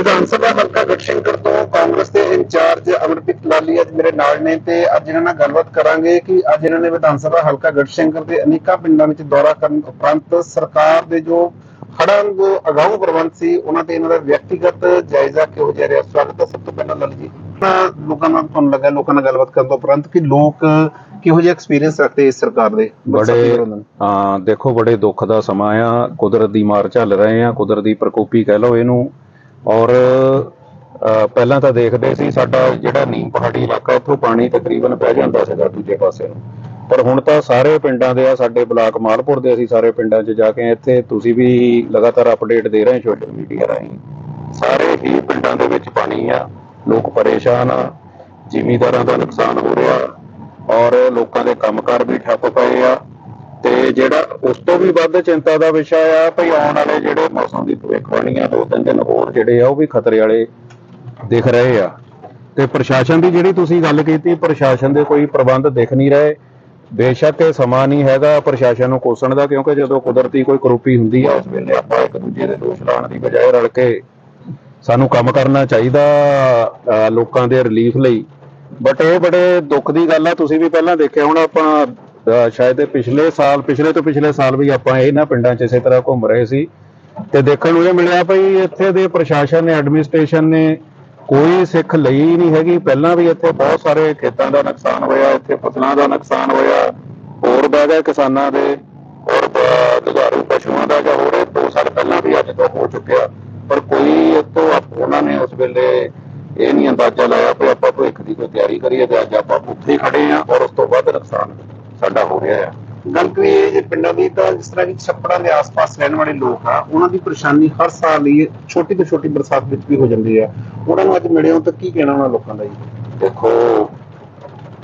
ਵਿਧਾਨ ਸਭਾ ਹਲਕਾ ਗੜਸ਼ੰਕਰ ਤੋਂ ਕਾਂਗਰਸ ਦੇ ਇੰਚਾਰਜ ਅਮਰਪ੍ਰੀਤ ਲਾਲੀ ਅੱਜ ਮੇਰੇ ਨਾਲ ਨੇ ਤੇ ਅੱਜ ਇਹਨਾਂ ਨਾਲ ਗੱਲਬਾਤ ਕਰਾਂਗੇ ਕਿ ਅੱਜ ਇਹਨਾਂ ਨੇ ਵਿਧਾਨ ਸਭਾ ਹਲਕਾ ਗੜਸ਼ੰਕਰ ਦੇ ਅਨੇਕਾਂ ਪਿੰਡਾਂ ਵਿੱਚ ਦੌਰਾ ਕਰਨ ਉਪਰੰਤ ਸਰਕਾਰ ਦੇ ਜੋ ਹੜ੍ਹਾਂ ਦੇ ਅਗਾਊਂ ਪ੍ਰਬੰਧ ਸੀ ਉਹਨਾਂ ਤੇ ਇਹਨਾਂ ਦਾ ਵਿਅਕਤੀਗਤ ਜਾਇਜ਼ਾ ਕਿਹੋ ਜਿਹਾ ਰਿਹਾ? ਸਵਾਗਤ ਹੈ ਸਭ ਤੋਂ ਪਹਿਲਾਂ ਲਾਲੀ ਜੀ। ਲੋਕਾਂ ਨਾਲ ਤੁਹਾਨੂੰ ਲੱਗਾ ਲੋਕਾਂ ਨਾਲ ਗੱਲਬਾਤ ਕਰਨ ਤੋਂ ਉਪਰੰਤ ਕਿ ਲੋਕ ਕਿਹੋ ਜਿਹਾ ਐਕਸਪੀਰੀਅੰਸ ਰੱਖਦੇ ਇਸ ਸਰਕਾਰ ਦੇ? ਬੜੇ? ਹਾਂ ਦੇਖੋ ਬੜੇ ਦੁੱਖ ਦਾ ਸਮਾਂ ਆ। ਕੁਦਰਤ ਦੀ ਮਾਰ ਝੱਲ ਰਹੇ ਆ। ਕੁਦਰਤ ਦੀ ਪ੍ਰਕੋਪੀ ਕਹਿ ਲਓ ਇਹਨੂੰ। ਔਰ ਪਹਿਲਾਂ ਤਾਂ ਦੇਖਦੇ ਸੀ ਸਾਡਾ ਜਿਹੜਾ ਨੀਮ ਪਹਾੜੀ ਇਲਾਕਾ ਇੱਥੋਂ ਪਾਣੀ ਤਕਰੀਬਨ ਪੈ ਜਾਂਦਾ ਸੀਗਾ ਦੂਜੇ ਪਾਸੇ ਨੂੰ। ਪਰ ਹੁਣ ਤਾਂ ਸਾਰੇ ਪਿੰਡਾਂ ਦੇ ਆ, ਸਾਡੇ ਬਲਾਕ ਮਾਲਪੁਰ ਦੇ ਅਸੀਂ ਸਾਰੇ ਪਿੰਡਾਂ 'ਚ ਜਾ ਕੇ ਇੱਥੇ ਤੁਸੀਂ ਵੀ ਲਗਾਤਾਰ ਅਪਡੇਟ ਦੇ ਰਹੇ ਸੋਸ਼ਲ ਮੀਡੀਆ ਰਾਹੀਂ। ਸਾਰੇ ਹੀ ਪਿੰਡਾਂ ਦੇ ਵਿੱਚ ਪਾਣੀ ਆ, ਲੋਕ ਪਰੇਸ਼ਾਨ ਆ, ਜ਼ਿਮੀਂਦਾਰਾਂ ਦਾ ਨੁਕਸਾਨ ਹੋ ਰਿਹਾ ਔਰ ਲੋਕਾਂ ਦੇ ਕੰਮਕਾਰ ਵੀ ਠੱਪ ਪਏ ਆ। ਤੇ ਜਿਹੜਾ ਉਸ ਤੋਂ ਵੀ ਵੱਧ ਚਿੰਤਾ ਦਾ ਵਿਸ਼ਾ ਆ ਭਈ ਆਉਣ ਵਾਲੇ ਜਿਹੜੇ ਮੌਸਮ ਦੀ ਭਵਿੱਖਬਾਣੀ ਦੋ ਤਿੰਨ ਦਿਨ ਹੋਰ ਜਿਹੜੇ ਆ ਉਹ ਵੀ ਖਤਰੇ ਵਾਲੇ ਦਿਖ ਰਹੇ ਆ। ਤੇ ਪ੍ਰਸ਼ਾਸਨ ਦੀ ਜਿਹੜੀ ਤੁਸੀਂ ਗੱਲ ਕੀਤੀ, ਪ੍ਰਸ਼ਾਸਨ ਦੇ ਕੋਈ ਪ੍ਰਬੰਧ ਦਿਖ ਨਹੀਂ ਰਹੇ। ਬੇਸ਼ੱਕ ਇਹ ਸਮਾਂ ਨਹੀਂ ਹੈਗਾ ਪ੍ਰਸ਼ਾਸਨ ਨੂੰ ਕੋਸਣ ਦਾ, ਕਿਉਂਕਿ ਜਦੋਂ ਕੁਦਰਤੀ ਕੋਈ ਕਰੋਪੀ ਹੁੰਦੀ ਆ, ਉਸ ਵੇਲੇ ਆਪਾਂ ਇੱਕ ਦੂਜੇ ਦੇ ਦੋਸ਼ ਲਾਉਣ ਦੀ ਬਜਾਏ ਰਲ ਕੇ ਸਾਨੂੰ ਕੰਮ ਕਰਨਾ ਚਾਹੀਦਾ ਲੋਕਾਂ ਦੇ ਰਿਲੀਫ ਲਈ। ਬਟ ਇਹ ਬੜੇ ਦੁੱਖ ਦੀ ਗੱਲ ਆ, ਤੁਸੀਂ ਵੀ ਪਹਿਲਾਂ ਦੇਖਿਆ ਹੁਣ, ਆਪਾਂ ਸ਼ਾਇਦ ਇਹ ਪਿਛਲੇ ਸਾਲ, ਪਿਛਲੇ ਤੋਂ ਪਿਛਲੇ ਸਾਲ ਵੀ ਆਪਾਂ ਇਹਨਾਂ ਪਿੰਡਾਂ 'ਚ ਇਸੇ ਤਰ੍ਹਾਂ ਘੁੰਮ ਰਹੇ ਸੀ। ਤੇ ਦੇਖਣ ਨੂੰ ਇਹ ਮਿਲਿਆ ਭਈ ਇੱਥੇ ਦੇ ਪ੍ਰਸ਼ਾਸਨ ਨੇ ਐਡਮਿਨਿਸਟ੍ਰੇਸ਼ਨ ਨੇ ਕੋਈ ਸਿੱਖ ਲਈ ਹੀ ਨਹੀਂ ਹੈਗੀ। ਪਹਿਲਾਂ ਵੀ ਇੱਥੇ ਬਹੁਤ ਸਾਰੇ ਖੇਤਾਂ ਦਾ ਨੁਕਸਾਨ ਹੋਇਆ, ਇੱਥੇ ਫਸਲਾਂ ਦਾ ਨੁਕਸਾਨ ਹੋਇਆ। ਹੋਰ ਬਹਿ ਗਏ ਕਿਸਾਨਾਂ ਦੇ ਔਰ ਬ- ਪਸ਼ੂਆਂ ਦਾ ਜਾਂ ਹੋਰ ਦੋ ਸਾਲ ਪਹਿਲਾਂ ਵੀ ਅੱਜ ਤੋਂ ਹੋ ਚੁੱਕਿਆ। ਪਰ ਕੋਈ ਇਤੋਂ ਉਹਨਾਂ ਨੇ ਉਸ ਵੇਲੇ ਇਹ ਨਹੀਂ ਅੰਦਾਜ਼ਾ ਲਾਇਆ ਕਿ ਆਪਾਂ ਭਵਿੱਖ ਦੀ ਕੋਈ ਤਿਆਰੀ ਕਰੀਏ ਤੇ ਅੱਜ ਆਪਾਂ ਉੱਥੇ ਖੜੇ ਆ ਔਰ ਉਸ ਤੋਂ ਵੱਧ ਨੁਕਸਾਨ ਸਾਡਾ ਹੋ ਰਿਹਾ ਆ। ਗੱਲ ਕਰੀਏ ਜੇ ਪਿੰਡਾਂ ਦੀ, ਤਾਂ ਜਿਸ ਤਰ੍ਹਾਂ ਕਿ ਛੱਪੜਾਂ ਦੇ ਆਸ-ਪਾਸ ਰਹਿਣ ਵਾਲੇ ਲੋਕ ਆ, ਉਹਨਾਂ ਦੀ ਪਰੇਸ਼ਾਨੀ ਹਰ ਸਾਲ ਹੀ ਛੋਟੀ ਤੋਂ ਛੋਟੀ ਬਰਸਾਤ ਵਿੱਚ ਵੀ ਹੋ ਜਾਂਦੀ ਆ। ਉਹਨਾਂ ਨੂੰ ਅੱਜ ਮਿਲੇ ਹੋ ਤਾਂ ਕੀ ਕਹਿਣਾ ਉਹਨਾਂ ਲੋਕਾਂ ਦਾ ਜੀ? ਦੇਖੋ,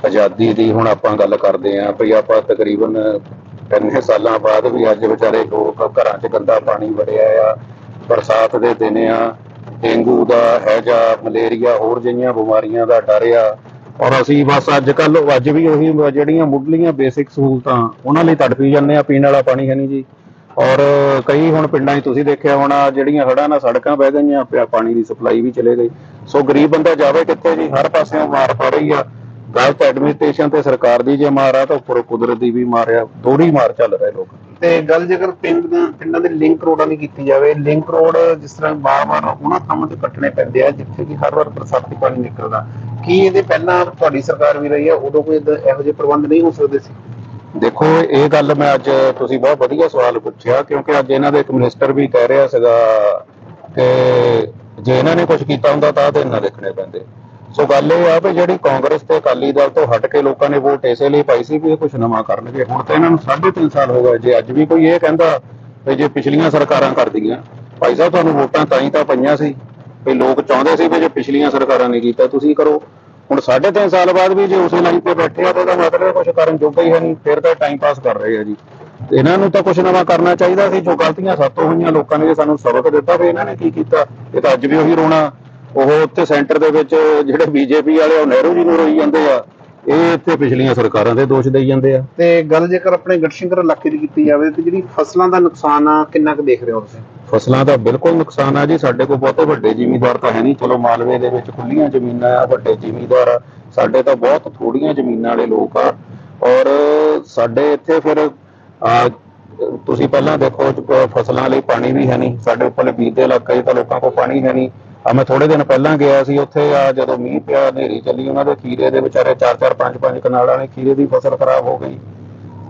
ਆਜ਼ਾਦੀ ਦੀ ਹੁਣ ਆਪਾਂ ਗੱਲ ਕਰਦੇ ਆਂ ਭਈ ਆਪਾਂ ਤਕਰੀਬਨ ਤਿੰਨ ਸਾਲਾਂ ਬਾਅਦ ਵੀ ਅੱਜ ਵਿਚਾਰੇ ਲੋਕ ਘਰਾਂ 'ਚ ਗੰਦਾ ਪਾਣੀ ਵੜਿਆ ਆ, ਬਰਸਾਤ ਦੇ ਦਿਨ ਆ, ਡੇਂਗੂ ਦਾ ਹੈਜਾ ਮਲੇਰੀਆ, ਹੋਰ ਜਿਹੀਆਂ ਬਿਮਾਰੀਆਂ ਦਾ ਡਰ ਆ। ਔਰ ਅਸੀਂ ਬਸ ਅੱਜ ਕੱਲ ਅੱਜ ਵੀ ਉਹੀ ਜਿਹੜੀਆਂ ਮੁੱਢਲੀਆਂ ਬੇਸਿਕ ਸਹੂਲਤਾਂ ਉਹਨਾਂ ਲਈ ਤੜਫੀ ਜਾਂਦੇ ਆ ਪੀਣ ਵਾਲਾ ਪਾਣੀ ਹੈ ਨਹੀਂ ਜੀ। ਔਰ ਕਈ ਹੁਣ ਪਿੰਡਾਂ 'ਚ ਤੁਸੀਂ ਦੇਖਿਆ ਹੋਣਾ, ਜਿਹੜੀਆਂ ਹੜ੍ਹਾਂ ਨਾਲ ਸੜਕਾਂ ਬਹਿ ਗਈਆਂ ਪਾਣੀ ਦੀ ਸਪਲਾਈ ਵੀ ਚਲੇ ਗਈ। ਸੋ ਗਰੀਬ ਬੰਦਾ ਜਾਵੇ ਕਿੱਥੇ ਜੀ, ਹਰ ਪਾਸਿਓਂ ਮਾਰ ਪਾ ਰਹੀ ਆ। ਗਲਤ ਐਡਮਿਨਿਸਟ੍ਰੇਸ਼ਨ ਤੇ ਸਰਕਾਰ ਦੀ ਜੇ ਮਾਰ ਆ, ਤਾਂ ਉੱਪਰ ਕੁਦਰਤ ਦੀ ਵੀ ਮਾਰ ਆ, ਦੋਹਰੀ ਮਾਰ ਚੱਲ ਰਹੇ ਲੋਕ। ਤੇ ਗੱਲ ਜੇਕਰ ਪਿੰਡ ਪਿੰਡਾਂ ਦੇ ਲਿੰਕ ਰੋਡਾਂ ਦੀ ਕੀਤੀ ਜਾਵੇ ਲਿੰਕ ਰੋਡ ਜਿਸ ਤਰ੍ਹਾਂ ਬਾਰ-ਬਾਰ ਉਹਨਾਂ ਥਾਵਾਂ ਤੇ ਕੱਟਣੇ ਪੈਂਦੇ ਆ, ਜਿੱਥੇ ਕਿ ਹਰ ਵਾਰ ਬਰਸਾਤੀ ਪਾਣੀ ਨਿਕਲਦਾ। ਕੀ ਇਹਦੇ ਪਹਿਲਾਂ ਤੁਹਾਡੀ ਸਰਕਾਰ ਵੀ ਰਹੀ ਹੈ, ਉਦੋਂ ਕੋਈ ਏਦਾਂ ਇਹੋ ਜਿਹੇ ਪ੍ਰਬੰਧ ਨਹੀਂ ਹੋ ਸਕਦੇ ਸੀ? ਦੇਖੋ, ਇਹ ਗੱਲ ਮੈਂ ਅੱਜ ਤੁਸੀਂ ਬਹੁਤ ਵਧੀਆ ਸਵਾਲ ਪੁੱਛਿਆ, ਕਿਉਂਕਿ ਅੱਜ ਇਹਨਾਂ ਦੇ ਇੱਕ ਮਿਨਿਸਟਰ ਵੀ ਕਹਿ ਰਿਹਾ ਸੀਗਾ ਕਿ ਜੇ ਇਹਨਾਂ ਨੇ ਕੁਝ ਕੀਤਾ ਹੁੰਦਾ ਤਾਂ ਤੇ ਨਾ ਦੇਖਣੇ ਪੈਂਦੇ। ਸੋ ਗੱਲ ਇਹ ਆ ਵੀ ਜਿਹੜੀ ਕਾਂਗਰਸ ਤੇ ਅਕਾਲੀ ਦਲ ਤੋਂ ਹਟ ਕੇ ਲੋਕਾਂ ਨੇ ਵੋਟ ਇਸੇ ਲਈ ਪਾਈ ਸੀ ਵੀ ਇਹ ਕੁਝ ਨਵਾਂ ਕਰਨਗੇ। ਹੁਣ ਤਾਂ ਇਹਨਾਂ ਨੂੰ 3.5 ਸਾਲ ਹੋ ਗਏ, ਜੇ ਅੱਜ ਵੀ ਕੋਈ ਇਹ ਕਹਿੰਦਾ ਵੀ ਜੇ ਪਿਛਲੀਆਂ ਸਰਕਾਰਾਂ ਕਰਦੀਆਂ, ਭਾਈ ਸਾਹਿਬ, ਤੁਹਾਨੂੰ ਵੋਟਾਂ ਤਾਂ ਹੀ ਤਾਂ ਪਈਆਂ ਸੀ। ਵੀ ਲੋਕ ਚਾਹੁੰਦੇ ਸੀ ਵੀ ਜੇ ਪਿਛਲੀਆਂ ਸਰਕਾਰਾਂ ਨੇ ਕੀਤਾ, ਤੁਸੀਂ ਕਰੋ। ਹੁਣ 3.5 ਸਾਲ ਬਾਅਦ ਵੀ ਜੇ ਉਸੇ ਲਾਈਨ ਤੇ ਬੈਠੇ ਆ ਤਾਂ ਇਹਦਾ ਮਤਲਬ ਕੁਝ ਕਰਨ ਜੋਗਾ ਹੀ ਹੈ ਨਹੀਂ ਫਿਰ ਤਾਂ ਟਾਈਮ ਪਾਸ ਕਰ ਰਹੇ ਆ ਜੀ। ਇਹਨਾਂ ਨੂੰ ਤਾਂ ਕੁਝ ਨਵਾਂ ਕਰਨਾ ਚਾਹੀਦਾ ਸੀ, ਜੋ ਗਲਤੀਆਂ ਸਾਤੋਂ ਹੋਈਆਂ ਲੋਕਾਂ ਨੇ ਸਾਨੂੰ ਸਬਕ ਦਿੱਤਾ ਵੀ ਇਹਨਾਂ ਨੇ ਕੀ ਕੀਤਾ, ਇਹ ਤਾਂ ਅੱਜ ਵੀ ਉਹੀ ਰੋਣਾ। ਉਹ ਉੱਥੇ ਸੈਂਟਰ ਦੇ ਵਿੱਚ ਜਿਹੜੇ ਬੀਜੇਪੀ ਵਾਲੇ ਉਹ ਨਹਿਰੂ ਜੀ ਨੂੰ ਰੋਈ ਜਾਂਦੇ ਆ। ਇਹ ਇੱਥੇ ਪਿਛਲੀਆਂ ਸਰਕਾਰਾਂ ਦੇ ਦੋਸ਼ ਦੇਈ ਜਾਂਦੇ ਆ। ਤੇ ਗੱਲ ਜੇਕਰ ਆਪਣੇ ਗੜਸ਼ੰਕਰ ਇਲਾਕੇ ਦੀ ਕੀਤੀ ਜਾਵੇ, ਤੇ ਜਿਹੜੀ ਫਸਲਾਂ ਦਾ ਨੁਕਸਾਨ ਆ, ਕਿੰਨਾ ਕੁ ਦੇਖ ਰਹੇ ਹੋ ਤੁਸੀਂ? ਫਸਲਾਂ ਦਾ ਬਿਲਕੁਲ ਨੁਕਸਾਨ ਆ ਜੀ। ਸਾਡੇ ਕੋਲ ਬਹੁਤੇ ਵੱਡੇ ਜ਼ਿਮੀਂਦਾਰ ਤਾਂ ਹੈ ਨਹੀਂ। ਚਲੋ ਮਾਲਵੇ ਦੇ ਵਿੱਚ ਖੁੱਲੀਆਂ ਜ਼ਮੀਨਾਂ ਆ, ਵੱਡੇ ਜ਼ਿਮੀਂਦਾਰ ਆ। ਸਾਡੇ ਤਾਂ ਬਹੁਤ ਥੋੜੀਆਂ ਜ਼ਮੀਨਾਂ ਵਾਲੇ ਲੋਕ ਆ। ਔਰ ਸਾਡੇ ਇੱਥੇ ਫਿਰ, ਆ, ਤੁਸੀਂ ਪਹਿਲਾਂ ਦੇਖੋ, ਫਸਲਾਂ ਲਈ ਪਾਣੀ ਵੀ ਹੈ ਨਹੀਂ। ਸਾਡੇ ਉੱਪਰ ਬੀਜ ਦੇ ਇਲਾਕੇ ਤਾਂ ਲੋਕਾਂ ਕੋਲ ਪਾਣੀ ਹੈ ਨਹੀਂ। ਆ, ਮੈਂ ਥੋੜੇ ਦਿਨ ਪਹਿਲਾਂ ਗਿਆ ਸੀ ਉੱਥੇ, ਆ, ਜਦੋਂ ਮੀਂਹ ਪਿਆ, ਹਨੇਰੀ ਚੱਲੀ, ਉਹਨਾਂ ਦੇ ਖੀਰੇ ਦੇ ਵਿਚਾਰੇ 4-4 5-5 ਕਨਾਲਾਂ ਨੇ ਖੀਰੇ ਦੀ ਫਸਲ ਖਰਾਬ ਹੋ ਗਈ।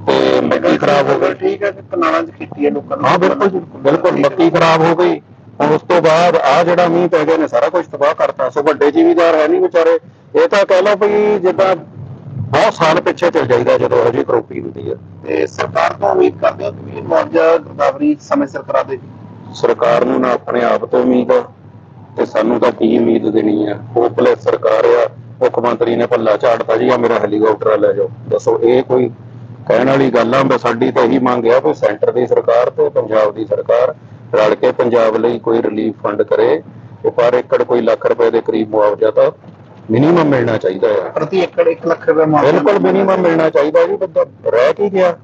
ਤੇ ਮੱਕੀ ਖਰਾਬ ਹੋ ਗਈ। ਠੀਕ ਹੈ ਕਿ ਕਨਾਲਾਂ 'ਚ ਕੀਤੀ ਹੈ ਲੋਕਾਂ ਨੇ। ਹਾਂ ਬਿਲਕੁਲ ਜੀ, ਬਿਲਕੁਲ ਮੱਕੀ ਖਰਾਬ ਹੋ ਗਈ। ਹੁਣ ਉਸ ਤੋਂ ਬਾਅਦ ਆ ਜਿਹੜਾ ਮੀਂਹ ਪੈ ਗਿਆ ਨੇ ਸਾਰਾ ਕੁਝ ਤਬਾਹ ਕਰਤਾ। ਸੋ ਵੱਡੇ ਜ਼ਿਮੀਦਾਰ ਹੈ ਨਹੀਂ ਵਿਚਾਰੇ। ਇਹ ਤਾਂ ਕਹਿ ਲਓ ਵੀ ਜਿੱਦਾਂ ਬਹੁਤ ਸਾਲ ਪਿੱਛੇ ਚਲ ਜਾਈਦਾ ਜਦੋਂ ਅਜੇ ਕਰੋਪੀ ਹੁੰਦੀ ਹੈ ਤੇ ਸਰਕਾਰ ਤੋਂ ਉਮੀਦ ਕਰਦੇ ਹੋ ਕਿ ਇਹ ਮੁਆਵਜ਼ਾ ਗਰਦਾਵਰੀ ਸਮੇਂ ਸਿਰ ਕਰਾ ਦੇ ਸਰਕਾਰ ਨੂੰ ਨਾ ਆਪਣੇ ਆਪ ਤੋਂ ਉਮੀਦ ਆ ਤੇ ਸਾਨੂੰ ਤਾਂ ਕੀ ਉਮੀਦ ਦੇਣੀ ਆ? ਹੋਪਲੈਸ ਸਰਕਾਰ ਆ ਮੁੱਖ ਮੰਤਰੀ ਨੇ ਭੱਲਾ ਝਾੜਤਾ ਜੀ ਆ ਮੇਰਾ ਹੈਲੀਕਾਪਟਰ ਆ ਲੈ ਜਾਓ। ਦੱਸੋ ਇਹ ਕੋਈ ਕਹਿਣ ਵਾਲੀ ਗੱਲ ਆ ਬਸ ਸਾਡੀ ਤਾਂ ਇਹੀ ਮੰਗ ਆ ਕਿ ਸੈਂਟਰ ਦੀ ਸਰਕਾਰ ਤੇ ਪੰਜਾਬ ਦੀ ਸਰਕਾਰ ਰਲ ਕੇ ਪੰਜਾਬ ਲਈ ਕੋਈ ਰਿਲੀਫ ਫੰਡ ਕਰੇ। ਤੇ ਪਰ ਏਕੜ ਕੋਈ ਲੱਖ ਰੁਪਏ ਦੇ ਕਰੀਬ ਮੁਆਵਜ਼ਾ ਤਾਂ ਮਿਨੀਮਮ ਮਿਲਣਾ ਚਾਹੀਦਾ ਆ। ਪ੍ਰਤੀ ਏਕੜ 1 ਲੱਖ ਰੁਪਏ ਮੁਆਵਜ਼ਾ ਬਿਲਕੁਲ ਮਿਨੀਮਮ ਮਿਲਣਾ ਚਾਹੀਦਾ ਜੀ ਬੰਦਾ ਰਹਿ ਕੀ ਗਿਆ।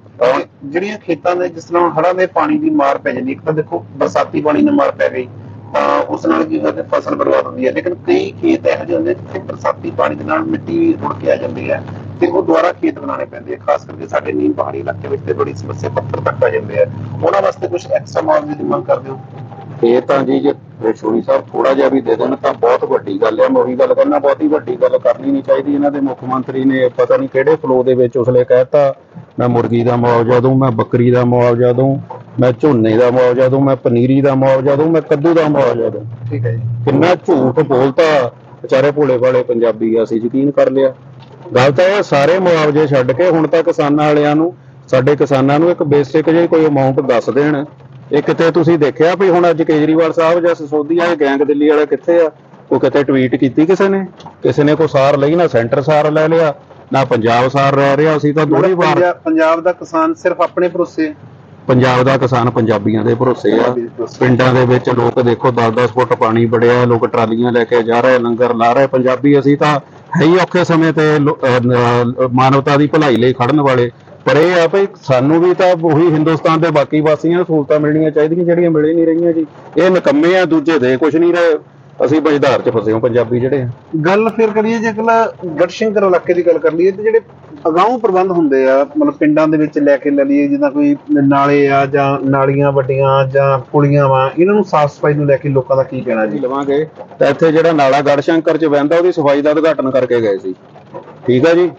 ਜਿਹੜੀਆਂ ਖੇਤਾਂ ਦੇ ਜਿਸ ਤਰ੍ਹਾਂ ਹੜ੍ਹਾਂ ਦੇ ਪਾਣੀ ਦੀ ਮਾਰ ਪੈ ਜਾਂਦੀ ਇੱਕ ਤਾਂ ਦੇਖੋ ਬਰਸਾਤੀ ਪਾਣੀ ਦੀ ਮਾਰ ਪੈ ਗਈ। ਤਾਂ ਉਸ ਨਾਲ ਕੀ ਹੁੰਦਾ ਫਸਲ ਬਰਬਾਦ ਹੁੰਦੀ ਹੈ। ਲੇਕਿਨ ਕਈ ਖੇਤ ਇਹੋ ਜਿਹੇ ਹੁੰਦੇ ਜਿੱਥੇ ਬਰਸਾਤੀ ਪਾਣੀ ਦੇ ਨਾਲ ਮਿੱਟੀ ਰੁੜ ਕੇ ਆ ਜਾਂਦੀ ਹੈ ਤੇ ਉਹ ਦੁਬਾਰਾ ਖੇਤ ਬਣਾਉਣੇ ਪੈਂਦੇ ਆ, ਖਾਸ ਕਰਕੇ ਸਾਡੇ ਨੀਮ ਪਹਾੜੀ ਇਲਾਕੇ ਵਿੱਚ ਤੇ ਬੜੀ ਸਮੱਸਿਆ ਪੱਥਰ ਤੱਕ ਆ ਜਾਂਦੇ ਆ। ਉਹਨਾਂ ਵਾਸਤੇ ਕੁਝ ਐਕਸਟਰਾ ਮੁਆਵਜ਼ੇ ਦੀ ਮੰਗ ਕਰਦੇ ਹੋ? ਇਹ ਤਾਂ ਜੀ ਜੇ ਰਸ਼ੋਈ ਸਾਹਿਬ ਥੋੜਾ ਜਿਹਾ ਵੀ ਦੇ ਦੇਣ ਤਾਂ ਬਹੁਤ ਵੱਡੀ ਗੱਲ ਹੈ ਮੈਂ ਉਹੀ ਗੱਲ ਕਰਨਾ, ਬਹੁਤੀ ਵੱਡੀ ਗੱਲ ਕਰਨੀ ਨਹੀਂ ਚਾਹੀਦੀ। ਇਹਨਾਂ ਦੇ ਮੁੱਖ ਮੰਤਰੀ ਨੇ ਪਤਾ ਨਹੀਂ ਕਿਹੜੇ ਫਲੋ ਦੇ ਵਿੱਚ ਉਸਲੇ ਕਹਿਤਾ ਮੈਂ ਮੁਰਗੀ ਦਾ ਮੁਆਵਜ਼ਾ ਦੂੰ ਮੈਂ ਬੱਕਰੀ ਦਾ ਮੁਆਵਜ਼ਾ ਦੂੰ ਮੈਂ ਝੋਨੇ ਦਾ ਮੁਆਵਜ਼ਾ ਦੂੰ ਮੈਂ ਪਨੀਰੀ ਦਾ ਮੁਆਵਜ਼ਾ ਦੂੰ ਮੈਂ ਕੱਦੂ ਦਾ ਮੁਆਵਜ਼ਾ ਦੂੰ ਠੀਕ ਹੈ ਜੀ। ਕਿੰਨਾ ਝੂਠ ਬੋਲਤਾ ਵਿਚਾਰੇ ਭੋਲੇ ਭਾਲੇ ਪੰਜਾਬੀ ਅਸੀਂ ਯਕੀਨ ਕਰ ਲਿਆ। ਗੱਲ ਤਾਂ ਇਹ ਸਾਰੇ ਮੁਆਵਜ਼ੇ ਛੱਡ ਕੇ ਹੁਣ ਤਾਂ ਕਿਸਾਨਾਂ ਵਾਲਿਆਂ ਨੂੰ ਸਾਡੇ ਕਿਸਾਨਾਂ ਨੂੰ ਇੱਕ ਬੇਸਿਕ ਜਿਹੀ ਕੋਈ ਅਮਾਉਂਟ ਦੱਸ ਦੇਣ। ਇਹ ਕਿਤੇ ਤੁਸੀਂ ਦੇਖਿਆ ਵੀ ਹੁਣ ਅੱਜ ਕੇਜਰੀਵਾਲ ਸਾਹਿਬ ਜਾਂ ਸਿਸੋਦੀਆ ਇਹ ਗੈਂਗ ਦਿੱਲੀ ਵਾਲਾ ਕਿੱਥੇ ਆ? ਕੋਈ ਕਿਤੇ ਟਵੀਟ ਕੀਤੀ ਕਿਸੇ ਨੇ? ਕਿਸੇ ਨੇ ਕੋਈ ਸਾਰ ਲਈ ਨਾ ਸੈਂਟਰ ਸਾਰ ਲੈ ਲਿਆ ਨਾ ਪੰਜਾਬ ਸਾਰ ਰਹਿ ਰਿਹਾ ਅਸੀਂ ਤਾਂ ਦੋਹਰੀ ਵਾਰ ਪੰਜਾਬ- ਦਾ ਕਿਸਾਨ ਸਿਰਫ ਆਪਣੇ ਭਰੋਸੇ। ਪੰਜਾਬ ਦਾ ਕਿਸਾਨ ਪੰਜਾਬੀਆਂ ਦੇ ਭਰੋਸੇ ਆ। ਪਿੰਡਾਂ ਦੇ ਵਿੱਚ ਲੋਕ ਦੇਖੋ 10-10 ਫੁੱਟ ਪਾਣੀ ਵੜਿਆ ਲੋਕ ਟਰਾਲੀਆਂ ਲੈ ਕੇ ਜਾ ਰਹੇ ਲੰਗਰ ਲਾ ਰਹੇ। ਪੰਜਾਬੀ ਅਸੀਂ ਤਾਂ ਹੈ ਹੀ ਔਖੇ ਸਮੇਂ ਤੇ ਮਾਨਵਤਾ ਦੀ ਭਲਾਈ ਲਈ ਖੜਨ ਵਾਲੇ। ਪਰ ਇਹ ਆ ਭਈ ਸਾਨੂੰ ਵੀ ਤਾਂ ਉਹੀ ਹਿੰਦੁਸਤਾਨ ਦੇ ਬਾਕੀ ਵਾਸੀਆਂ ਨੂੰ ਸਹੂਲਤਾਂ ਮਿਲਣੀਆਂ ਚਾਹੀਦੀਆਂ ਜਿਹੜੀਆਂ ਮਿਲ ਨਹੀਂ ਰਹੀਆਂ ਜੀ। ਇਹ ਨਿਕੰਮੇ ਆ ਦੂਜੇ ਦੇ ਕੁਝ ਨਹੀਂ ਰਹੇ। ਅਸੀਂ ਬਜਦਾਰ ਚ ਫਸੇ ਹਾਂ ਪੰਜਾਬੀ ਜਿਹੜੇ ਆ। ਗੱਲ ਫਿਰ ਕਰੀਏ ਜੇ ਅਗਲਾ ਗੜਸ਼ੰਕਰ ਇਲਾਕੇ ਦੀ ਗੱਲ ਕਰ ਲਈਏ ਤੇ ਜਿਹੜੇ ਅਗਾਊਂ ਪ੍ਰਬੰਧ ਹੁੰਦੇ ਆ ਮਤਲਬ ਪਿੰਡਾਂ ਦੇ ਵਿੱਚ ਲੈ ਕੇ ਲੈ ਲਈਏ ਜਿੱਦਾਂ ਕੋਈ ਨਾਲੇ ਆ ਜਾਂ ਨਾਲੀਆਂ ਵੱਡੀਆਂ ਜਾਂ ਪੁਲੀਆਂ ਵਾ ਇਹਨਾਂ ਨੂੰ ਸਾਫ਼ ਸਫ਼ਾਈ ਨੂੰ ਲੈ ਕੇ ਲੋਕਾਂ ਦਾ ਕੀ ਕਹਿਣਾ ਜੀ? ਲਵਾਂਗੇ। ਤਾਂ ਇੱਥੇ ਜਿਹੜਾ ਨਾਲਾ ਗੜਸ਼ੰਕਰ ਚ ਵਹਿੰਦਾ ਉਹਦੀ ਸਫ਼ਾਈ ਦਾ ਉਦਘਾਟਨ ਕਰਕੇ ਗਏ ਸੀ। ਠੀਕ ਹੈ ਜੀ?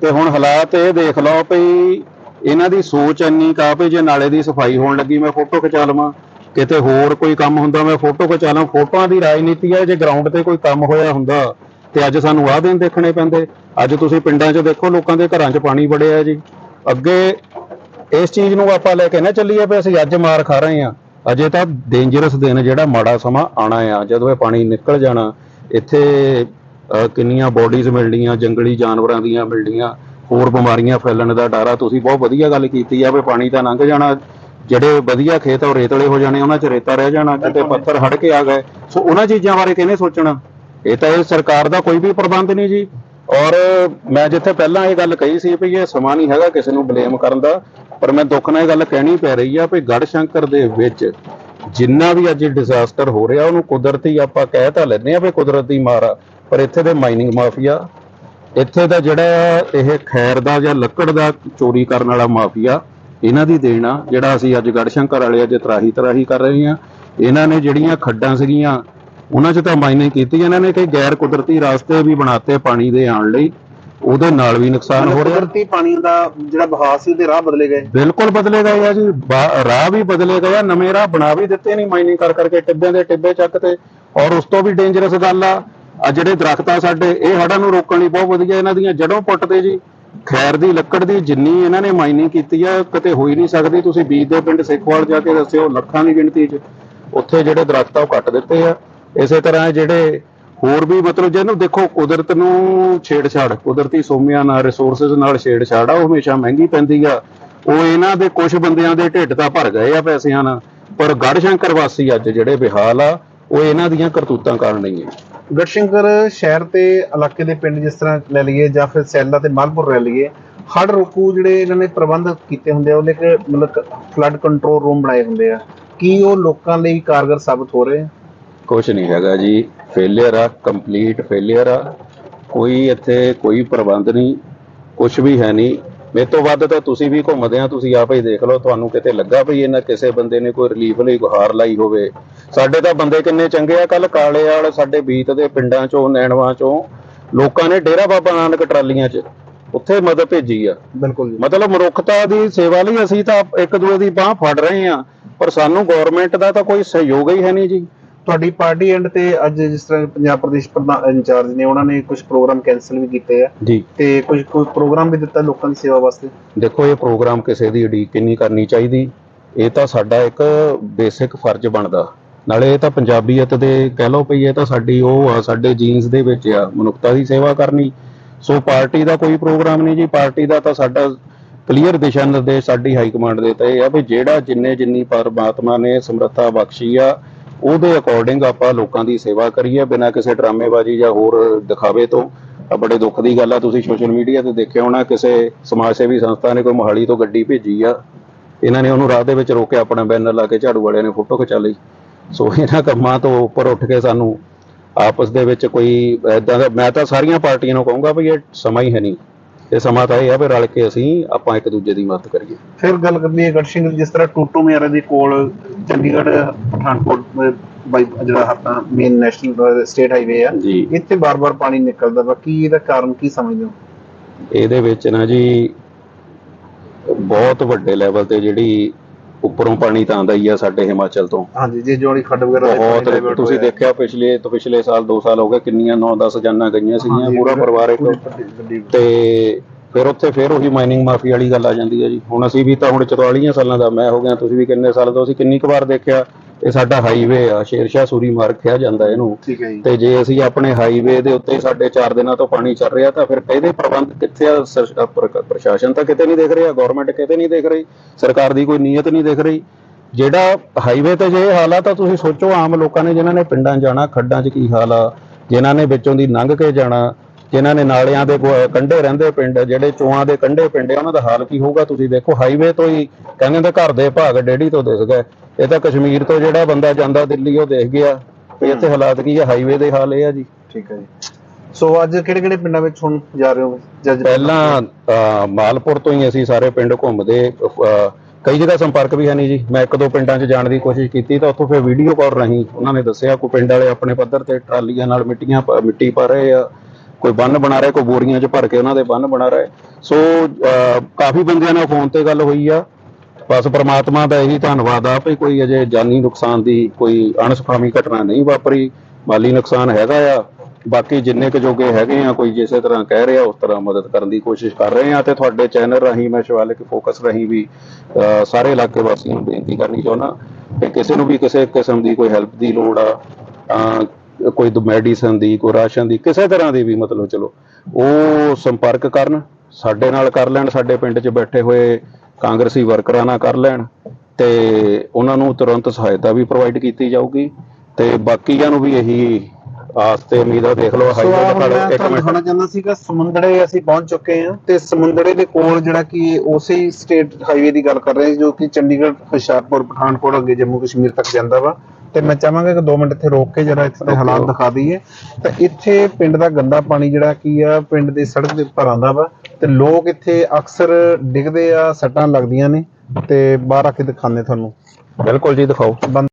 ਤੇ ਹੁਣ ਹਾਲਾਤ ਇਹ ਦੇਖ ਲਓ ਭਈ ਇਹਨਾਂ ਦੀ ਸੋਚ ਇੰਨੀ ਕਾ ਭਈ ਜੇ ਨਾਲੇ ਦੀ ਸਫ਼ਾਈ ਹੋਣ ਲੱਗੀ ਮੈਂ ਫੋਟੋ ਖਿਚਾ ਲਵਾਂ। ਕਿਤੇ ਹੋਰ ਕੋਈ ਕੰਮ ਹੁੰਦਾ ਮੈਂ ਫੋਟੋ ਖਿਚਾ ਲਾਂ ਫੋਟੋਆਂ ਦੀ ਰਾਜਨੀਤੀ ਹੈ ਜੇ ਗਰਾਊਂਡ ਤੇ ਕੋਈ ਕੰਮ ਹੋਇਆ ਹੁੰਦਾ ਤੇ ਅੱਜ ਸਾਨੂੰ ਆਹ ਦਿਨ ਦੇਖਣੇ ਪੈਂਦੇ। ਅੱਜ ਤੁਸੀਂ ਪਿੰਡਾਂ 'ਚ ਦੇਖੋ ਲੋਕਾਂ ਦੇ ਘਰਾਂ 'ਚ ਪਾਣੀ ਵੜਿਆ ਜੀ। ਅੱਗੇ ਇਸ ਚੀਜ਼ ਨੂੰ ਆਪਾਂ ਲੈ ਕੇ ਨਾ ਚੱਲੀਏ ਵੀ ਅਸੀਂ ਅੱਜ ਮਾਰ ਖਾ ਰਹੇ ਹਾਂ। ਅਜੇ ਤਾਂ ਡੇਂਜਰਸ ਦਿਨ ਜਿਹੜਾ ਮਾੜਾ ਸਮਾਂ ਆਣਾ ਆ। ਜਦੋਂ ਇਹ ਪਾਣੀ ਨਿਕਲ ਜਾਣਾ ਇੱਥੇ ਅਹ, ਕਿੰਨੀਆਂ ਬੋਡੀਜ਼ ਮਿਲਣੀਆਂ ਜੰਗਲੀ ਜਾਨਵਰਾਂ ਦੀਆਂ ਮਿਲਣੀਆਂ ਹੋਰ ਬਿਮਾਰੀਆਂ ਫੈਲਣ ਦਾ ਡਰ ਆ। ਤੁਸੀਂ ਬਹੁਤ ਵਧੀਆ ਗੱਲ ਕੀਤੀ ਆ ਵੀ ਪਾਣੀ ਤਾਂ ਲੰਘ ਜਾਣਾ। ਜਿਹੜੇ ਵਧੀਆ ਖੇਤ ਆ ਉਹ ਰੇਤਲੇ ਹੋ ਜਾਣੇ ਉਹਨਾਂ 'ਚ ਰੇਤਾ ਰਹਿ ਜਾਣਾ ਕਿਤੇ ਪੱਥਰ ਹੜ ਕੇ ਆ ਗਏ। ਸੋ ਉਹਨਾਂ ਚੀਜ਼ਾਂ ਬਾਰੇ ਕਿਹਨੇ ਸੋਚਣਾ? ਇਹ ਤਾਂ ਇਹ ਸਰਕਾਰ ਦਾ ਕੋਈ ਵੀ ਪ੍ਰਬੰਧ ਨਹੀਂ ਜੀ। ਔਰ ਮੈਂ ਜਿੱਥੇ ਪਹਿਲਾਂ ਇਹ ਗੱਲ ਕਹੀ ਸੀ ਵੀ ਇਹ ਸਮਾਂ ਨਹੀਂ ਹੈਗਾ ਕਿਸੇ ਨੂੰ ਬਲੇਮ ਕਰਨ ਦਾ ਪਰ ਮੈਂ ਦੁੱਖ ਨਾਲ ਇਹ ਗੱਲ ਕਹਿਣੀ ਪੈ ਰਹੀ ਆ ਵੀ ਗੜਸ਼ੰਕਰ ਦੇ ਵਿੱਚ ਜਿੰਨਾ ਵੀ ਅੱਜ ਡਿਜ਼ਾਸਟਰ ਹੋ ਰਿਹਾ ਉਹਨੂੰ ਕੁਦਰਤੀ ਆਪਾਂ ਕਹਿ ਤਾਂ ਲੈਂਦੇ ਆ ਵੀ ਕੁਦਰਤੀ ਮਾਰ ਆ ਪਰ ਇੱਥੇ ਦੇ ਮਾਈਨਿੰਗ ਮਾਫੀਆ ਇੱਥੇ ਦਾ ਜਿਹੜਾ ਇਹ ਖੈਰ ਦਾ ਜਾਂ ਲੱਕੜ ਦਾ ਚੋਰੀ ਕਰਨ ਵਾਲਾ ਮਾਫੀਆ ਇਹਨਾਂ ਦੀ ਦੇਣ ਜਿਹੜਾ ਅਸੀਂ ਅੱਜ ਗੜਸ਼ੰਕਰ ਵਾਲੇ ਅੱਜ ਤਰਾਹੀ ਤਰਾਹੀ ਕਰ ਰਹੇ ਹਾਂ। ਇਹਨਾਂ ਨੇ ਜਿਹੜੀਆਂ ਖੱਡਾਂ ਸੀਗੀਆਂ ਉਹਨਾਂ 'ਚ ਤਾਂ ਮਾਈਨਿੰਗ ਕੀਤੀ ਇਹਨਾਂ ਨੇ ਕਈ ਗੈਰ ਕੁਦਰਤੀ ਰਾਸਤੇ ਵੀ ਬਣਾਤੇ ਪਾਣੀ ਦੇ ਆਉਣ ਲਈ। ਉਹਦੇ ਨਾਲ ਵੀ ਨੁਕਸਾਨ ਹੋ ਰਿਹਾ। ਕੁਦਰਤੀ ਪਾਣੀ ਦਾ ਜਿਹੜਾ ਬਹਾਅ ਸੀ ਉਹਦੇ ਰਾਹ ਬਦਲੇ ਗਏ। ਬਿਲਕੁਲ ਬਦਲੇ ਗਏ ਆ ਜੀ। ਰਾਹ ਵੀ ਬਦਲੇ ਗਏ ਆ। ਨਵੇਂ ਰਾਹ ਬਣਾ ਵੀ ਦਿੱਤੇ ਨਹੀਂ ਮਾਈਨਿੰਗ ਕਰ ਕਰਕੇ ਟਿੱਬਿਆਂ ਦੇ ਟਿੱਬੇ ਚੱਕ ਤੇ। ਔਰ ਉਸ ਤੋਂ ਵੀ ਡੇਂਜਰਸ ਗੱਲ ਆ ਆ ਜਿਹੜੇ ਦਰਖਤ ਆ ਸਾਡੇ ਇਹ ਹੜਾਂ ਨੂੰ ਰੋਕਣ ਲਈ ਬਹੁਤ ਵਧੀਆ ਇਹਨਾਂ ਦੀਆਂ ਜੜੋਂ ਪੁੱਟਦੇ ਜੀ। ਖੈਰ ਦੀ, ਲੱਕੜ ਦੀ ਜਿੰਨੀ ਇਹਨਾਂ ਨੇ ਮਾਈਨਿੰਗ ਕੀਤੀ ਆ, ਕਿਤੇ ਹੋਈ ਨਹੀਂ ਸਕਦੀ। ਤੁਸੀਂ ਬੀਜ ਦੇ ਪਿੰਡ ਸਿੱਖਵਾਲ ਜਾ ਕੇ ਦੱਸਿਓ, ਲੱਖਾਂ ਦੀ ਗਿਣਤੀ 'ਚ। ਉੱਥੇ ਜਿਹੜੇ ਦਰਖਤ ਆ, ਉਹ ਕੱਟ ਦਿੱਤੇ ਆ। ਇਸੇ ਤਰ੍ਹਾਂ ਜਿਹੜੇ ਹੋਰ ਵੀ ਮਤਲਬ ਜਿਹਨੂੰ ਦੇਖੋ, ਕੁਦਰਤ ਨੂੰ ਛੇੜਛਾੜ, ਕੁਦਰਤੀ ਸੋਮਿਆਂ ਨਾਲ ਰਿਸੋਰਸਸ ਨਾਲ ਛੇੜਛਾੜ ਆ, ਉਹ ਹਮੇਸ਼ਾ ਮਹਿੰਗੀ ਪੈਂਦੀ ਆ। ਉਹ ਇਹਨਾਂ ਦੇ ਕੁਝ ਬੰਦਿਆਂ ਦੇ ਢਿੱਡ ਤਾਂ ਭਰ ਗਏ ਆ ਪੈਸਿਆਂ ਨਾਲ। ਪਰ ਗੜਸ਼ੰਕਰ ਵਾਸੀ ਅੱਜ ਜਿਹੜੇ ਬਿਹਾਲ ਆ, ਉਹ ਇਹਨਾਂ ਦੀਆਂ ਕਰਤੂਤਾਂ ਕਾਰਨ ਨਹੀਂ ਹੈ ਗੜਸ਼ੰਕਰ ਸ਼ਹਿਰ ਤੇ ਇਲਾਕੇ ਦੇ ਪਿੰਡ ਜਿਸ ਤਰ੍ਹਾਂ ਲੈ ਲਈਏ ਜਾਂ ਫਿਰ ਸੈਲਾ ਤੇ ਮਾਲਪੁਰ ਲੈ ਲਈਏ ਹੜ ਰੋਕੂ ਜਿਹੜੇ ਇਹਨਾਂ ਨੇ ਪ੍ਰਬੰਧ ਕੀਤੇ ਹੁੰਦੇ ਆ, ਉਹਦੇ ਕਿ ਮਤਲਬ ਫਲੱਡ ਕੰਟਰੋਲ ਰੂਮ ਬਣਾਏ ਹੁੰਦੇ ਆ। ਕੀ ਉਹ ਲੋਕਾਂ ਲਈ ਕਾਰਗਰ ਸਾਬਤ ਹੋ ਰਹੇ? ਆ ਕੁਝ ਨਹੀਂ ਹੈਗਾ ਜੀ ਫੇਲਿਅਰ ਆ ਕੰਪਲੀਟ ਫੇਲਿਅਰ ਆ। ਕੋਈ ਇੱਥੇ ਕੋਈ ਪ੍ਰਬੰਧ ਨਹੀਂ ਕੁਝ ਵੀ ਹੈ ਨਹੀਂ। ਮੇਰੇ ਤੋਂ ਵੱਧ ਤਾਂ ਤੁਸੀਂ ਵੀ ਘੁੰਮਦੇ ਆ ਤੁਸੀਂ ਆਪੇ ਹੀ ਦੇਖ ਲਓ ਤੁਹਾਨੂੰ ਕਿਤੇ ਲੱਗਾ ਭਈ ਇਹਨਾਂ ਕਿਸੇ ਬੰਦੇ ਨੇ ਕੋਈ ਰਿਲੀਫ ਲਈ ਗੁਹਾਰ ਲਾਈ ਹੋਵੇ। ਸਾਡੇ ਤਾਂ ਬੰਦੇ ਕਿੰਨੇ ਚੰਗੇ ਆ ਕੱਲ ਕਾਲੇ ਵਾਲ ਸਾਡੇ ਬੀਤ ਦੇ ਪਿੰਡਾਂ ਚੋਂ ਨੈਣਵਾਂ ਚੋਂ ਲੋਕਾਂ ਨੇ ਡੇਰਾ ਬਾਬਾ ਨਾਨਕ ਟਰਾਲੀਆਂ 'ਚ ਉੱਥੇ ਮਦਦ ਭੇਜੀ ਆ। ਬਿਲਕੁਲ ਜੀ। ਮਤਲਬ ਮਨੁੱਖਤਾ ਦੀ ਸੇਵਾ ਲਈ ਅਸੀਂ ਤਾਂ ਇੱਕ ਦੂਏ ਦੀ ਬਾਹ ਫੜ ਰਹੇ ਆ ਪਰ ਸਾਨੂੰ ਗਵਰਨਮੈਂਟ ਦਾ ਤਾਂ ਕੋਈ ਸਹਿਯੋਗ ਹੀ ਹੈ ਨਹੀਂ ਜੀ। ਤੁਹਾਡੀ ਪਾਰਟੀ ਐਂਡ ਤੇ ਅੱਜ ਜਿਸ ਤਰ੍ਹਾਂ ਪੰਜਾਬ ਪ੍ਰਦੇਸ਼ ਪ੍ਰਧਾਨ ਇੰਚਾਰਜ ਨੇ ਉਹਨਾਂ ਨੇ ਕੁਝ ਪ੍ਰੋਗਰਾਮ ਕੈਨਸਲ ਵੀ ਕੀਤੇ ਆ। ਜੀ। ਤੇ ਕੁਝ ਕੋਈ ਪ੍ਰੋਗਰਾਮ ਵੀ ਦਿੱਤਾ ਲੋਕਾਂ ਦੀ ਸੇਵਾ ਵਾਸਤੇ? ਦੇਖੋ ਇਹ ਪ੍ਰੋਗਰਾਮ ਕਿਸੇ ਦੀ ਉਡੀਕ ਨਹੀਂ ਕਰਨੀ ਚਾਹੀਦੀ? ਇਹ ਤਾਂ ਸਾਡਾ ਇੱਕ ਬੇਸਿਕ ਫਰਜ਼ ਬਣਦਾ। ਨਾਲੇ ਇਹ ਤਾਂ ਪੰਜਾਬੀਅਤ ਦੇ ਕਹਿ ਲਓ ਭਈ ਇਹ ਤਾਂ ਸਾਡੀ ਉਹ ਆ ਸਾਡੇ ਜੀਨਸ ਦੇ ਵਿੱਚ ਆ ਮਨੁੱਖਤਾ ਦੀ ਸੇਵਾ ਕਰਨੀ। ਸੋ ਪਾਰਟੀ ਦਾ ਕੋਈ ਪ੍ਰੋਗਰਾਮ ਨਹੀਂ ਜੀ। ਪਾਰਟੀ ਦਾ ਤਾਂ ਸਾਡਾ ਕਲੀਅਰ ਦਿਸ਼ਾ ਨਿਰਦੇਸ਼ ਸਾਡੀ ਹਾਈ ਕਮਾਂਡ ਦੇ ਤੇ ਇਹ ਆ ਵੀ ਜਿਹੜਾ ਜਿੰਨੇ ਜਿੰਨੀ ਪਰਮਾਤਮਾ ਨੇ ਸਮਰੱਥਾ ਬਖਸ਼ੀ ਆ ਉਹਦੇ ਅਕੋਰਡਿੰਗ ਆਪਾਂ ਲੋਕਾਂ ਦੀ ਸੇਵਾ ਕਰੀਏ, ਬਿਨਾਂ ਕਿਸੇ ਡਰਾਮੇਬਾਜ਼ੀ ਜਾਂ ਹੋਰ ਦਿਖਾਵੇ ਤੋਂ। ਬੜੇ ਦੁੱਖ ਦੀ ਗੱਲ ਆ, ਤੁਸੀਂ ਸੋਸ਼ਲ ਮੀਡੀਆ ਤੇ ਦੇਖਿਆ ਹੋਣਾ, ਕਿਸੇ ਸਮਾਜ ਸੇਵੀ ਸੰਸਥਾ ਨੇ ਕੋਈ ਮੋਹਾਲੀ ਤੋਂ ਗੱਡੀ ਭੇਜੀ ਆ। ਇਹਨਾਂ ਨੇ ਉਹਨੂੰ ਰਾਹ ਦੇ ਵਿੱਚ ਰੋਕ ਕੇ ਆਪਣਾ ਬੈਨਰ ਲਾ ਕੇ ਝਾੜੂ ਵਾਲਿਆਂ ਨੇ ਫੋਟੋ ਖਿਚਾ ਲਈ। ਸੋ ਇਹਨਾਂ ਕੰਮਾਂ ਤੋਂ ਉੱਪਰ ਉੱਠ ਕੇ ਸਾਨੂੰ ਆਪਸ ਦੇ ਵਿੱਚ ਕੋਈ ਇਦਾਂ ਦਾ ਮੈਂ ਤਾਂ ਸਾਰੀਆਂ ਪਾਰਟੀਆਂ ਨੂੰ ਕਹੂੰਗਾ ਵੀ ਇਹ ਸਮਾਂ ਹੀ ਹੈ ਨਹੀਂ। ਇਹ ਸਮਾਂ ਤਾਂ ਇਹ ਆ ਵੀ ਰਲ ਕੇ ਅਸੀਂ ਆਪਾਂ ਇੱਕ ਦੂਜੇ ਦੀ ਮਦਦ ਕਰੀਏ। ਫਿਰ ਗੱਲ ਕਰਨੀ ਹੈ ਗੜਸ਼ਿੰਗ ਦੀ, ਜਿਸ ਤਰ੍ਹਾਂ ਟੂਟੂ ਮਿਆਰਾ ਦੇ ਕੋਲ ਚੰਡੀਗੜ੍ਹ ਪਠਾਨਕੋਟ ਅਹ, ਬਾਈ ਜਿਹੜਾ ਆਪਣਾ ਮੇਨ ਨੈਸ਼ਨਲ ਸਟੇਟ ਹਾਈਵੇ ਆ ਜੀ। ਇੱਥੇ ਬਾਰ-ਬਾਰ ਪਾਣੀ ਨਿਕਲਦਾ ਵਾ। ਕੀ ਇਹਦਾ ਕਾਰਨ ਕੀ ਸਮਝਦੇ ਹੋ? ਇਹਦੇ ਵਿੱਚ ਨਾ ਜੀ ਬਹੁਤ ਵੱਡੇ ਲੈਵਲ ਤੇ ਜਿਹੜੀ ਉੱਪਰੋਂ ਪਾਣੀ ਤਾਂ ਆਉਂਦਾ ਹੀ ਆ ਸਾਡੇ ਹਿਮਾਚਲ ਤੋਂ। ਹਾਂਜੀ ਜੇ ਜੋੜੀ ਖੱਡ ਵਗੈਰਾ ਬਹੁਤ ਤੁਸੀਂ। ਦੇਖਿਆ ਪਿਛਲੇ ਤੋਂ ਪਿਛਲੇ ਸਾਲ 2 ਸਾਲ ਹੋ ਗਏ ਕਿੰਨੀਆਂ 9-10 ਜਾਨਾਂ ਗਈਆਂ ਸੀਗੀਆਂ ਪੂਰਾ ਪਰਿਵਾਰ ਇੱਕ। ਤੇ ਫਿਰ ਉੱਥੇ ਫਿਰ ਉਹੀ ਮਾਈਨਿੰਗ ਮਾਫੀ ਵਾਲੀ ਗੱਲ ਆ ਜਾਂਦੀ ਹੈ ਜੀ। ਹੁਣ ਅਸੀਂ ਵੀ ਤਾਂ ਹੁਣ 44 ਸਾਲਾਂ ਦਾ ਮੈਂ ਹੋ ਗਿਆ ਤੁਸੀਂ ਵੀ ਕਿੰਨੇ ਸਾਲ ਤੋਂ ਅਸੀਂ ਕਿੰਨੀ ਕੁ ਵਾਰ ਦੇਖਿਆ? ਇਹ ਸਾਡਾ ਹਾਈਵੇ ਆ ਸ਼ੇਰਸ਼ਾਹ ਸੂਰੀ ਮਾਰਗ ਕਿਹਾ ਜਾਂਦਾ ਇਹਨੂੰ। ਠੀਕ ਹੈ ਜੀ। ਤੇ ਜੇ ਅਸੀਂ ਆਪਣੇ ਹਾਈਵੇ ਦੇ ਉੱਤੇ ਸਾਡੇ 4 ਦਿਨਾਂ ਤੋਂ ਪਾਣੀ ਚੱਲ ਰਿਹਾ ਤਾਂ ਫਿਰ ਇਹਦੇ ਪ੍ਰਬੰਧ ਕਿੱਥੇ ਆ? ਸਰ- ਅ, ਪ੍ਰ- ਪ੍ਰਸ਼ਾਸਨ ਤਾਂ ਕਿਤੇ ਨਹੀਂ ਦੇਖ ਰਿਹਾ ਗਵਰਨਮੈਂਟ ਕਿਤੇ ਨਹੀਂ ਦੇਖ ਰਹੀ ਸਰਕਾਰ ਦੀ ਕੋਈ ਨੀਅਤ ਨਹੀਂ ਦੇਖ ਰਹੀ। ਜਿਹੜਾ ਹਾਈਵੇ ਤੇ ਜੇ ਇਹ ਹਾਲ ਆ ਤਾਂ ਤੁਸੀਂ ਸੋਚੋ ਆਮ ਲੋਕਾਂ ਨੇ ਜਿਨ੍ਹਾਂ ਨੇ ਪਿੰਡਾਂ 'ਚ ਜਾਣਾ ਖੱਡਾਂ 'ਚ ਕੀ ਹਾਲ ਆ ਜਿਨ੍ਹਾਂ ਨੇ ਵਿੱਚੋਂ ਦੀ ਲੰਘ ਕੇ ਜਾਣਾ ਜਿਨ੍ਹਾਂ ਨੇ ਨਾਲਿਆਂ ਦੇ ਕੋ- ਕੰਢੇ ਰਹਿੰਦੇ ਪਿੰਡ ਜਿਹੜੇ ਚੋਆਂ ਦੇ ਕੰਢੇ ਪਿੰਡ ਆ ਉਹਨਾਂ ਦਾ ਹਾਲ ਕੀ ਹੋਊਗਾ? ਤੁਸੀਂ ਦੇਖੋ ਹਾਈਵੇ ਤੋਂ ਹੀ ਕਹਿੰਦੇ ਨੇ ਘਰ ਦੇ ਭਾਗ ਡੇਢੀ ਤੋਂ ਦਿਸ ਗਏ। ਇਹ ਤਾਂ ਕਸ਼ਮੀਰ ਤੋਂ ਜਿਹੜਾ ਬੰਦਾ ਜਾਂਦਾ ਦਿੱਲੀ ਉਹ ਦੇਖ ਗਿਆ। ਵੀ ਇੱਥੇ ਹਾਲਾਤ ਕੀ ਆ? ਹਾਈਵੇ ਦੇ ਹਾਲ ਇਹ ਆ ਜੀ। ਠੀਕ ਹੈ ਜੀ। ਸੋ ਅੱਜ ਕਿਹੜੇ ਕਿਹੜੇ ਪਿੰਡਾਂ ਵਿੱਚ ਹੁਣ ਜਾ ਰਹੇ ਹੋ? ਜੱਜ ਪਹਿਲਾਂ ਮਾਲਪੁਰ ਤੋਂ ਹੀ ਅਸੀਂ ਸਾਰੇ ਪਿੰਡ ਘੁੰਮਦੇ ਕਈ ਜਗ੍ਹਾ ਸੰਪਰਕ ਵੀ ਹੈ ਨਹੀਂ ਜੀ। ਮੈਂ ਇੱਕ ਦੋ ਪਿੰਡਾਂ 'ਚ ਜਾਣ ਦੀ ਕੋਸ਼ਿਸ਼ ਕੀਤੀ ਤਾਂ ਉੱਥੋਂ ਫਿਰ ਵੀਡੀਓ ਕਾਲ ਰਾਹੀਂ ਉਹਨਾਂ ਨੇ ਦੱਸਿਆ ਕੋਈ ਪਿੰਡ ਵਾਲੇ ਆਪਣੇ ਪੱਧਰ ਤੇ ਟਰਾਲੀਆਂ ਨਾਲ ਮਿੱਟੀਆਂ ਮਿੱਟੀ ਪਾ ਰਹੇ ਆ। ਕੋਈ ਬੰਨ ਬਣਾ ਰਿਹਾ ਕੋਈ ਬੋਰੀਆਂ 'ਚ ਭਰ ਕੇ ਉਹਨਾਂ ਦੇ ਬੰਨ ਬਣਾ ਰਹੇ। ਸੋ ਅਹ, ਕਾਫੀ ਬੰਦਿਆਂ ਨਾਲ ਫੋਨ ਤੇ ਗੱਲ ਹੋਈ ਆ। ਬਸ ਪ੍ਰਮਾਤਮਾ ਦਾ ਇਹੀ ਧੰਨਵਾਦ ਆ ਵੀ ਕੋਈ ਅਜੇ ਜਾਨੀ ਨੁਕਸਾਨ ਦੀ ਕੋਈ ਅਣਸੁਖਾਵੀ ਘਟਨਾ ਨਹੀਂ ਵਾਪਰੀ। ਮਾਲੀ ਨੁਕਸਾਨ ਹੈਗਾ ਆ। ਬਾਕੀ ਜਿੰਨੇ ਕੁ ਜੋਗੇ ਹੈਗੇ ਆ ਕੋਈ ਜਿਸੇ ਤਰ੍ਹਾਂ ਕਹਿ ਰਿਹਾ ਉਸ ਤਰ੍ਹਾਂ ਮਦਦ ਕਰਨ ਦੀ ਕੋਸ਼ਿਸ਼ ਕਰ ਰਹੇ ਆ ਤੇ ਤੁਹਾਡੇ ਚੈਨਲ ਰਾਹੀਂ ਮੈਂ ਸ਼ਿਵਾਲਿਕ ਫੋਕਸ ਰਾਹੀਂ ਵੀ ਅਹ, ਸਾਰੇ ਇਲਾਕੇ ਵਾਸੀਆਂ ਨੂੰ ਬੇਨਤੀ ਕਰਨੀ ਚਾਹੁੰਦਾ ਕਿ ਕਿਸੇ ਨੂੰ ਵੀ ਕਿਸੇ ਕਿਸਮ ਦੀ ਕੋਈ ਹੈਲਪ ਦੀ ਲੋੜ ਆ ਕੋਈ ਮੈਡੀਸਨ ਦੀ, ਕੋਈ ਰਾਸ਼ਨ ਦੀ, ਕਿਸੇ ਤਰ੍ਹਾਂ ਦੀ ਵੀ ਮਤਲਬ ਚਲੋ, ਉਹ ਸੰਪਰਕ ਕਰਨ, ਸਾਡੇ ਨਾਲ ਕਰ ਲੈਣ, ਸਾਡੇ ਪਿੰਡ 'ਚ ਬੈਠੇ ਹੋਏ ਕਾਂਗਰਸੀ ਵਰਕਰਾਂ ਨਾਲ ਕਰ ਲੈਣ, ਤੇ ਉਹਨਾਂ ਨੂੰ ਤੁਰੰਤ ਸਹਾਇਤਾ ਵੀ ਪ੍ਰੋਵਾਈਡ ਕੀਤੀ ਜਾਊਗੀ, ਤੇ ਬਾਕੀਆਂ ਨੂੰ ਵੀ ਇਹੀ ਆਸ ਤੇ ਉਮੀਦ ਆ ਦੇਖ ਲਓ ਸੋ ਹਾਈਵੇ ਆਹ ਦਾ ਹੁਣ ਮੈਂ ਇੱਕ ਤੁਹਾਨੂੰ ਮਿੰਟ। ਦਿਖਾਉਣਾ ਚਾਹੁੰਦਾ ਸੀਗਾ ਸਮੁੰਦੜੇ ਅਸੀਂ ਪਹੁੰਚ ਚੁੱਕੇ ਹਾਂ ਤੇ ਸਮੁੰਦੜੇ ਦੇ ਕੋਲ ਜਿਹੜਾ ਕਿ ਉਸੇ ਹੀ ਸਟੇਟ ਹਾਈਵੇ ਦੀ ਗੱਲ ਕਰ ਰਹੇ ਹਾਂ ਜੋ ਕਿ ਚੰਡੀਗੜ੍ਹ ਹੁਸ਼ਿਆਰਪੁਰ ਪਠਾਨਕੋਟ ਅੱਗੇ ਜੰਮੂ ਕਸ਼ਮੀਰ ਤੱਕ ਜਾਂਦਾ ਵਾ। ਤੇ ਮੈਂ ਚਾਹਾਂਗਾ ਕਿ 2 ਮਿੰਟ ਇੱਥੇ ਰੋਕ ਕੇ ਜਰਾ ਇੱਥੇ ਦੇ ਹਾਲਾਤ. ਦਿਖਾ ਦਈਏ। ਤਾਂ ਇੱਥੇ ਪਿੰਡ ਦਾ ਗੰਦਾ ਪਾਣੀ ਜਿਹੜਾ ਕੀ ਆ ਪਿੰਡ ਦੀ ਸੜਕ ਦੇ ਉੱਪਰ ਆਉਂਦਾ ਵਾ। ਤੇ ਲੋਕ ਇੱਥੇ ਅਕਸਰ ਡਿੱਗਦੇ ਆ ਸੱਟਾਂ ਲੱਗਦੀਆਂ ਨੇ। ਤੇ ਬਾਹਰ ਆ ਕੇ ਦਿਖਾਉਂਦੇ ਤੁਹਾਨੂੰ। ਬਿਲਕੁਲ ਜੀ ਦਿਖਾਓ। ਬੰਦ